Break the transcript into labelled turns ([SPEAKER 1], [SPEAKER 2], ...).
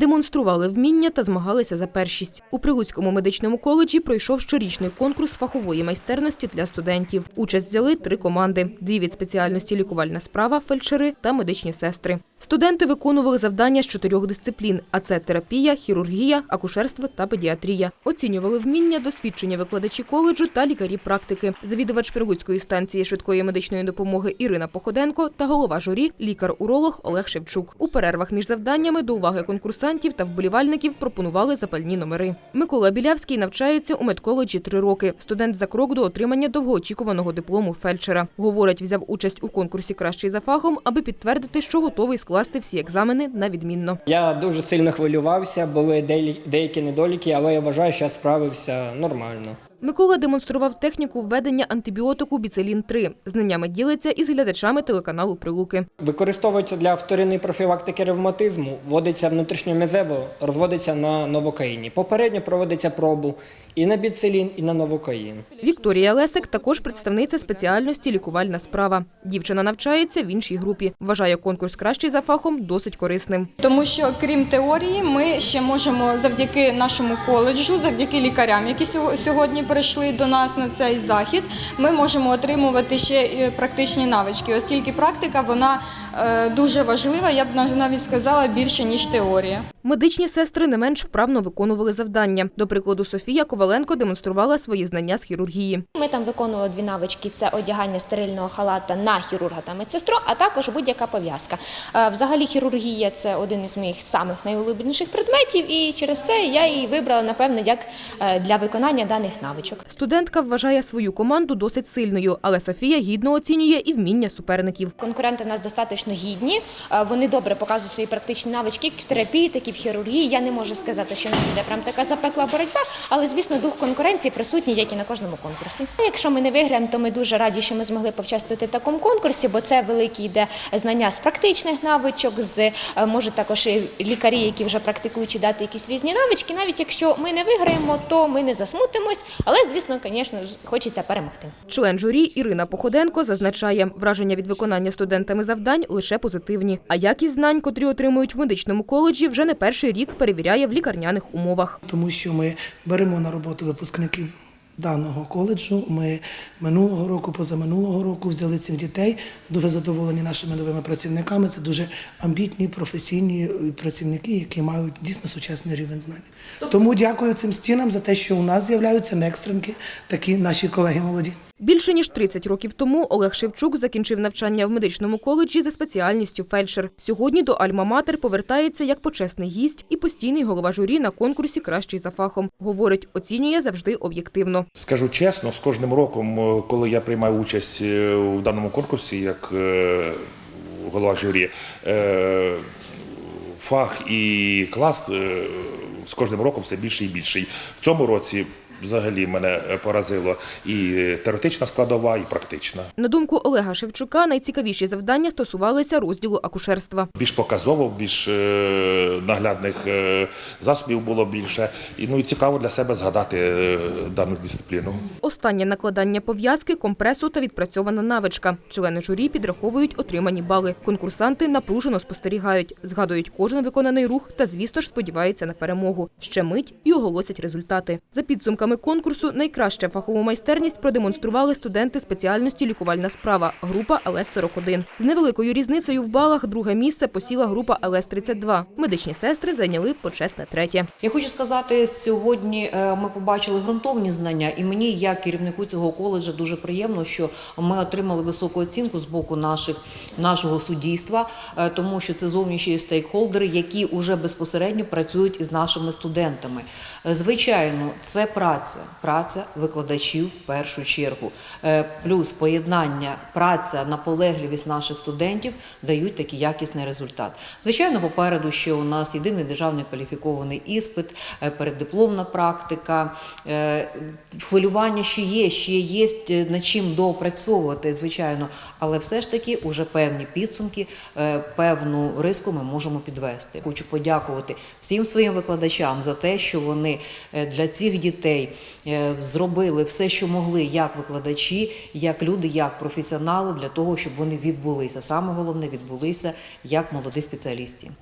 [SPEAKER 1] демонстрували вміння та змагалися за першість. У Прилуцькому медичному коледжі пройшов щорічний конкурс фахової майстерності для студентів. Участь взяли три команди: дві від спеціальності лікувальна справа, фельдшери та медичні сестри. Студенти виконували завдання з чотирьох дисциплін: а це терапія, хірургія, акушерство та педіатрія. Оцінювали вміння, досвідчення викладачі коледжу та лікарі практики. Завідувач Прилуцької станції швидкої медичної допомоги Ірина Походенко та голова журі, лікар-уролог Олег Шевчук. У перервах між завданнями до уваги конкурсантів та вболівальників пропонували запальні номери. Микола Білявський навчається у медколеджі три роки. Студент за крок до отримання довгоочікуваного диплому фельдшера. Говорить, взяв участь у конкурсі кращий за фахом, аби підтвердити, що готовий скласти всі екзамени на відмінно.
[SPEAKER 2] Я дуже сильно хвилювався, були деякі- недоліки, але я вважаю, що я справився нормально.
[SPEAKER 1] Микола демонстрував техніку введення антибіотику біцелін 3 Знаннями ділиться із глядачами телеканалу Прилуки.
[SPEAKER 2] Використовується для вторинної профілактики ревматизму, вводиться внутрішньомезево, розводиться на новокаїні. Попередньо проводиться пробу і на біцилін, і на новокаїн.
[SPEAKER 1] Вікторія Лесик також представниця спеціальності лікувальна справа. Дівчина навчається в іншій групі. Вважає конкурс кращий за фахом досить корисним.
[SPEAKER 3] Тому що крім теорії, ми ще можемо завдяки нашому коледжу, завдяки лікарям, які сього- сьогодні прийшли до нас на цей захід, ми можемо отримувати ще е, практичні навички, оскільки практика вона е, дуже важлива. Я б навіть сказала більше ніж теорія.
[SPEAKER 1] Медичні сестри не менш вправно виконували завдання. До прикладу, Софія Коваленко демонструвала свої знання з хірургії.
[SPEAKER 4] Ми там виконували дві навички: це одягання стерильного халата на хірурга та медсестру, а також будь-яка пов'язка. Е, Взагалі, хірургія це один із моїх самих найулюбленіших предметів, і через це я її вибрала напевно як е, для виконання даних навичок.
[SPEAKER 1] Студентка вважає свою команду досить сильною, але Софія гідно оцінює і вміння суперників.
[SPEAKER 4] Конкуренти в нас достатньо гідні. е, Вони добре показують свої практичні навички терапії, так і в хірургії. Я не можу сказати, що нас іде прям така запекла боротьба, але звісно, дух конкуренції присутній, як і на кожному конкурсі. Якщо ми не виграємо, то ми дуже раді, що ми змогли повчаствувати в такому конкурсі, бо це великі йде знання з практичних навичок, з е, може також і лікарі, які вже практикують, чи дати якісь різні навички. Навіть якщо ми не виграємо, то ми не засмутимось. Але звісно, звісно хочеться перемогти.
[SPEAKER 1] Член журі Ірина Походенко зазначає, враження від виконання студентами завдань лише позитивні. А якість знань, котрі отримують в медичному коледжі, вже не перший рік перевіряє в лікарняних умовах.
[SPEAKER 5] тому що ми беремо на роботу випускників даного коледжу. Ми минулого року, позаминулого року взяли цих дітей. Дуже задоволені нашими новими працівниками. Це дуже амбітні, професійні працівники, які мають дійсно сучасний рівень знань. Тому дякую цим стінам за те, що у нас з'являються некстремки, такі наші колеги молоді.
[SPEAKER 1] Більше ніж 30 років тому Олег Шевчук закінчив навчання в медичному коледжі за спеціальністю фельдшер. Сьогодні до Альма-Матер повертається як почесний гість і постійний голова журі на конкурсі Кращий за фахом. Говорить, оцінює завжди об'єктивно.
[SPEAKER 6] Скажу чесно, з кожним роком, е, коли я приймаю участь е, у даному конкурсі як е, голова журі, фах і клас з кожним роком все більше і більший. В цьому році взагалі мене поразило і теоретична складова, і практична.
[SPEAKER 1] На думку Олега Шевчука, найцікавіші завдання стосувалися розділу акушерства.
[SPEAKER 6] Більш показово, більш е, наглядних е, засобів було більше. І ну і цікаво для себе згадати е, дану дисципліну.
[SPEAKER 1] Останнє накладання пов'язки, компресу та відпрацьована навичка. Члени журі підраховують отримані бали. Конкурсанти напружено спостерігають, згадують кожен виконаний рух та, звісно ж, сподіваються на перемогу. Ще мить і оголосять результати. За підсумками конкурсу найкраща фахову майстерність продемонстрували студенти спеціальності лікувальна справа, група ЛС-41. З невеликою різницею в балах друге місце посіла група ЛС-32. Медичні сестри зайняли почесне третє.
[SPEAKER 7] Я хочу сказати, сьогодні е, ми побачили ґрунтовні знання, і мені, як керівнику цього коледжу, дуже приємно, що ми отримали високу оцінку з боку наших нашого суддівства, е, тому що це зовнішні стейкхолдери, які вже безпосередньо працюють із нашими студентами. Е, Звичайно, це праця, праця викладачів в першу чергу, Е, плюс поєднання, праця, наполегливість наших студентів дають такий якісний результат. Звичайно, попереду ще у нас єдиний державний кваліфікований іспит, е, переддипломна практика. Е, Хвилювання ще є, ще є над чим доопрацьовувати, звичайно, але все ж таки уже певні підсумки, певну риску ми можемо підвести. Хочу подякувати всім своїм викладачам за те, що вони для цих дітей зробили все, що могли, як викладачі, як люди, як професіонали, для того, щоб вони відбулися. Саме головне відбулися як молоді спеціалісти.